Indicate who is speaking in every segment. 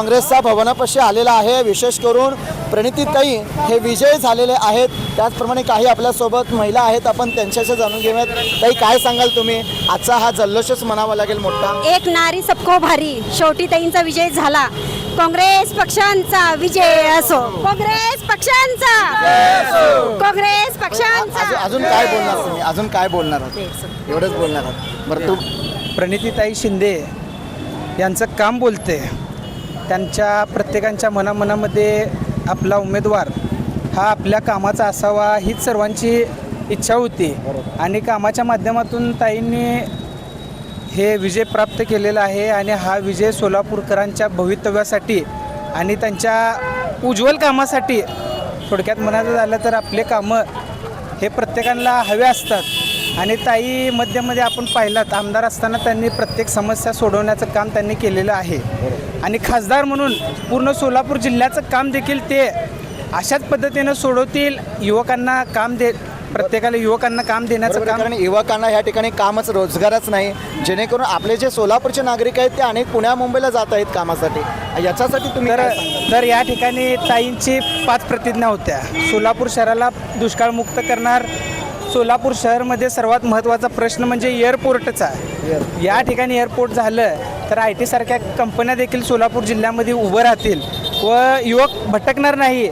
Speaker 1: काँग्रेसचा भवनापाशी आलेला आहे. विशेष करून प्रणितीताई हे विजय झालेले आहेत. त्याचप्रमाणे काही आपल्यासोबत महिला आहेत. आपण त्यांच्याशी जाणून घेऊयात. ताई काय सांगाल तुम्ही? आजचा हा जल्लोषच म्हणावा लागेल मोठा.
Speaker 2: एक नारी सबको भारी शेवटी ताईंचा विजय झाला. काँग्रेस पक्षांचा विजय असो. काँग्रेस पक्षांचा. काँग्रेस
Speaker 1: अजून
Speaker 2: पक्षांचा.
Speaker 1: अजून काय बोलणार तुम्ही? अजून काय बोलणार आहात? एवढंच बोलणार आहात. बरं तू
Speaker 3: प्रणितीताई शिंदे यांचं काम बोलते. त्यांच्या प्रत्येकांच्या मनामनामध्ये आपला उमेदवार हा आपल्या कामाचा असावा हीच सर्वांची इच्छा होती. आणि कामाच्या माध्यमातून ताईंनी हे विजय प्राप्त केलेला आहे आणि हा विजय सोलापूरकरांच्या भवितव्यासाठी आणि त्यांच्या उज्ज्वल कामासाठी थोडक्यात म्हणायचं झालं तर आपले कामं हे प्रत्येकाला हवे असतात. आणि ताई मध्यमध्ये आपण पाहिलात आमदार असताना त्यांनी प्रत्येक समस्या सोडवण्याचं काम त्यांनी केलेलं आहे. आणि खासदार म्हणून पूर्ण सोलापूर जिल्ह्याचं काम देखील ते अशाच पद्धतीनं सोडवतील युवकांना काम दे प्रत्येकाला युवकांना काम देण्याचं काम
Speaker 1: कारण युवकांना या ठिकाणी कामच रोजगारच नाही. जेणेकरून आपले जे सोलापूरचे नागरिक आहेत ते अनेक पुण्या मुंबईला जात आहेत कामासाठी. याच्यासाठी तुम्ही
Speaker 3: तर? तर या ठिकाणी ताईंची पाच प्रतिज्ञा होत्या. सोलापूर शहराला दुष्काळमुक्त करणार सोलापूर शहरमध्ये सर्वात महत्त्वाचा प्रश्न म्हणजे एअरपोर्टचा. या ठिकाणी एअरपोर्ट झालं तर आय टी सारख्या कंपन्या देखील सोलापूर जिल्ह्यामध्ये उभं राहतील. व युवक भटकणार नाही.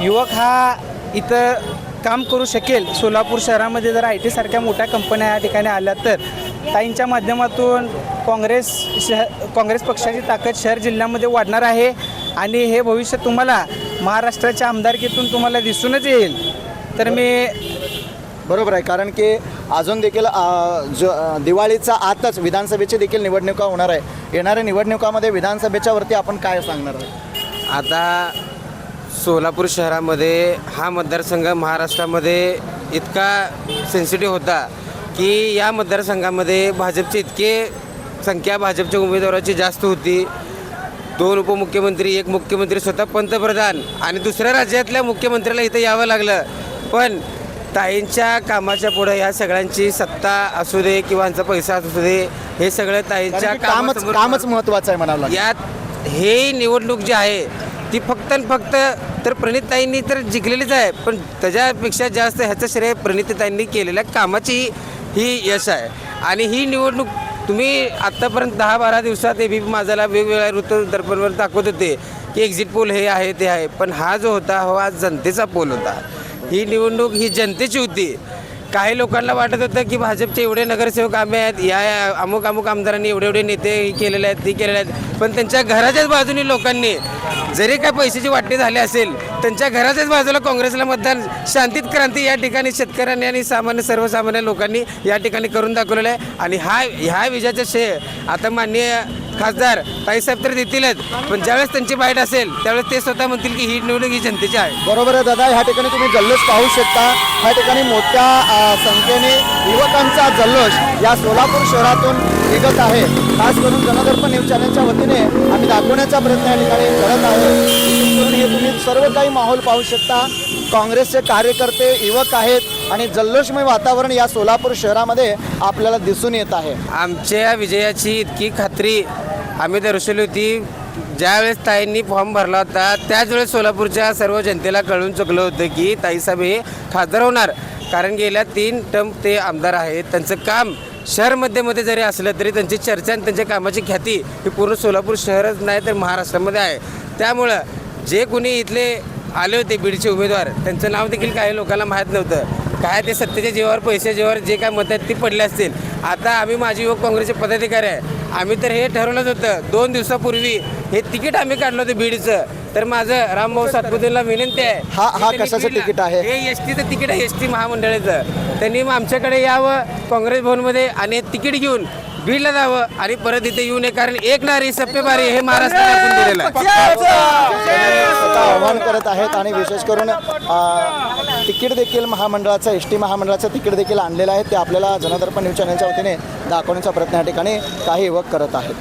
Speaker 3: युवक हा इथं काम करू शकेल. सोलापूर शहरामध्ये जर आय टी सारख्या मोठ्या कंपन्या या ठिकाणी आल्या तर. ताईंच्या माध्यमातून काँग्रेस शह काँग्रेस पक्षाची ताकद शहर जिल्ह्यामध्ये वाढणार आहे. आणि हे भविष्य तुम्हाला महाराष्ट्राच्या आमदारकीतून तुम्हाला दिसूनच येईल. तर मी
Speaker 1: बरोबर आहे. कारण की अजून देखील ज जो दिवाळीचा आतच विधानसभेची देखील निवडणुका होणार आहे. येणाऱ्या निवडणुकामध्ये विधानसभेच्या वरती आपण काय सांगणार आहे
Speaker 4: आता सोलापूर शहरामध्ये हा मतदारसंघ महाराष्ट्रामध्ये इतका सेन्सिटिव्ह होता की या मतदारसंघामध्ये भाजपचे इतके संख्या भाजपच्या उमेदवाराची जास्त होती. दोन उपमुख्यमंत्री एक मुख्यमंत्री स्वतः पंतप्रधान आणि दुसऱ्या राज्यातल्या मुख्यमंत्र्याला इथं यावं लागलं. पण ताईंच्या कामाच्या पुढे या सगळ्यांची सत्ता असू दे किंवा यांचा पैसा असू दे हे सगळं ताईंच्या
Speaker 1: कामच
Speaker 4: कामासमोर-
Speaker 1: कामच महत्वाचं आहे म्हणावं लागेल.
Speaker 4: यात हे निवडणूक जी आहे ती फक्त आणि फक्त तर प्रणितताईंनी तर जिंकलेलीच आहे पण त्याच्यापेक्षा जास्त ह्याचं श्रेय प्रणितताईंनी केलेल्या कामाची ही यश आहे. आणि ही निवडणूक तुम्ही आत्तापर्यंत दहा बारा दिवसात ए बी पी माझाला वेगवेगळ्या वृत्तदर्पणवर दाखवत होते की एक्झिट पोल हे आहे ते आहे पण हा जो होता हा जनतेचा पोल होता. ही निवडणूक ही जनतेची होती. काही लोकांना वाटत होतं की भाजपचे एवढे नगरसेवक आम्ही आहेत या अमुक अमुक आमदारांनी एवढे एवढे नेते केलेले आहेत ते केलेले आहेत. पण त्यांच्या घराच्याच बाजूने लोकांनी जरी काय पैशाची वाटणी झाली असेल त्यांच्या घराच्याच बाजूला काँग्रेसला मतदान शांतीत क्रांती या ठिकाणी शेतकऱ्यांनी आणि सामान्य सर्वसामान्य लोकांनी या ठिकाणी करून दाखवलेलं आहे. आणि हा ह्या विजयाचं श्रेय आता माननीय खासदार ताईसाहेब तर देतीलच पण ज्यावेळेस त्यांची बाईट असेल त्यावेळेस ते स्वतः म्हणतील की ही निवडणूक ही जनतेची आहे.
Speaker 1: बरोबर आहे दादा ह्या ठिकाणी तुम्ही जल्लोष पाहू शकता. ह्या ठिकाणी मोठ्या अ, संख्येने युवकांचा जल्लोष या सोलापूर शहरातून निघत आहे. खास करून जनदर्पण न्यूज चॅनलच्या वतीने आम्ही दाखवण्याचा प्रयत्न या ठिकाणी करत आहोत. विशेष करून हे तुम्ही सर्व काही माहोल पाहू शकता. काँग्रेसचे कार्यकर्ते युवक आहेत आणि जल्लोषमय वातावरण या सोलापूर शहरामध्ये आपल्याला दिसून येत आहे.
Speaker 4: आमच्या विजयाची इतकी खात्री आम्ही दर्शवली होती. ज्यावेळेस ताईंनी फॉर्म भरला होता त्याच वेळेस सोलापूरच्या सर्व जनतेला कळून चुकलं होतं की ताईसाहेब हे खासदार होणार. कारण गेल्या तीन टर्म ते आमदार आहेत. त्यांचं काम शहरमध्ये मध्ये जरी असलं तरी त्यांची चर्चा आणि त्यांच्या कामाची ख्याती ही पूर्ण सोलापूर शहरच नाही तर महाराष्ट्रामध्ये आहे. त्यामुळं जे कोणी इथले आले होते बीडचे उमेदवार. त्यांचं नाव देखील काही लोकांना माहीत नव्हतं. काय ते सत्तेच्या जीवावर पैशाच्या जीवावर जे काय मत आहेत ती पडले असतील. आता आम्ही माजी युवक काँग्रेसचे पदाधिकारी आहे. आम्ही तर हे ठरवलंच होतं. दोन दिवसापूर्वी हे तिकीट आम्ही काढलं होतं बीडचं. तर माझं रामभाऊ सातपुतेला विनंती आहे
Speaker 1: हा- हा कशाचं तिकीट आहे?
Speaker 4: हे एस टीचं तिकीट आहे एस टी महामंडळाचं. त्यांनी आमच्याकडे यावं. काँग्रेस भवनमध्ये आणि हे तिकीट घेऊन बीडला जावं आणि परत इथे येऊ नये कारण एक नारी सप्पेबारी हे महाराष्ट्राने आपण दिलेलं आहे.
Speaker 1: स्वतः आव्हान करत आहेत आणि विशेष करून अ, तिकीट देखील महामंडळाचं एस टी महामंडळाचं तिकीट देखील आणलेलं आहे. ते आपल्याला जनदर्पण न्यूज चॅनलच्या वतीने दाखवण्याचा प्रयत्न या ठिकाणी काही युवक करत आहेत.